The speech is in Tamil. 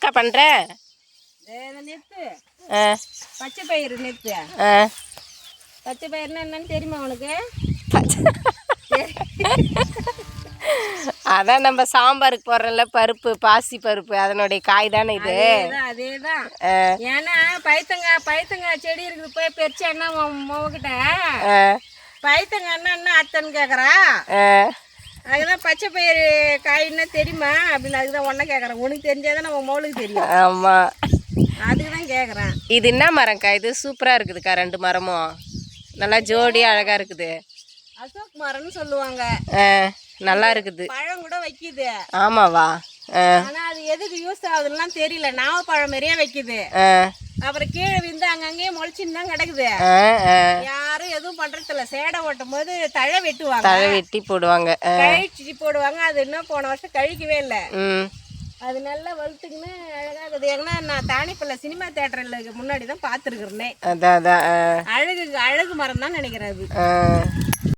அக்கா பண்ணுற நெத்து ஆ. பச்சை பயிறு நெத்து ஆ. பச்சை பயிறுனா என்னன்னு தெரியுமா உனக்கு? அதான் நம்ம சாம்பாருக்கு போடுறோம்ல பருப்பு பாசி பருப்பு அதனுடைய காய் தானே இது? அதேதான் ஏன்னா பைத்தங்காய் பைத்தங்காய் செடி இருக்குது போய் பெருச்சு என்ன மோகிட்ட பைத்தங்காய் என்ன என்ன அத்தன்னு கேட்குறா அதுதான் பச்சை பயிறு காயின்னா தெரியுமா? அப்படின்னு அதுக்கு தான் ஒன்றை கேட்குறேன் உனக்கு தெரிஞ்சாதான் நம்ம மோளுக்கு தெரியும். ஆமா. அதுக்கு தான் கேட்குறேன் இது என்ன மரம்க்கா? இது சூப்பராக இருக்குதுக்கா ரெண்டு மரமும். நல்லா ஜோடி அழகா இருக்குது. அசோக் மரம்னு சொல்லுவாங்க. நல்லா இருக்குது. பழம் கூட வைக்குது. ஆமாவா? ஆனா எதுக்கு யூஸ் ஆகுதுலாம் தெரியல. நாவப்பழம் மாதிரியே வைக்குது. அப்புறம் கீழே விந்து அங்கங்கேயே முளைச்சின்னு தான் கிடக்குது. யாரும் எதுவும் பண்றது இல்ல சேடை ஓட்டும் போது தழை வெட்டுவாங்க. தழை வெட்டி போடுவாங்க. கழிச்சு போடுவாங்க. அது இன்னும் போன வருஷம் கழிக்கவே இல்லை. அது நல்லா வளர்த்துக்குன்னு அழகா இருக்குது. ஏன்னா நான் தானிப்பள்ள சினிமா தேட்டரில் முன்னாடி தான் பார்த்துருக்குறேனே. அதான் அதான் ஆ, அழகு அழகு மரம் தான் நினைக்கிறேன் அது.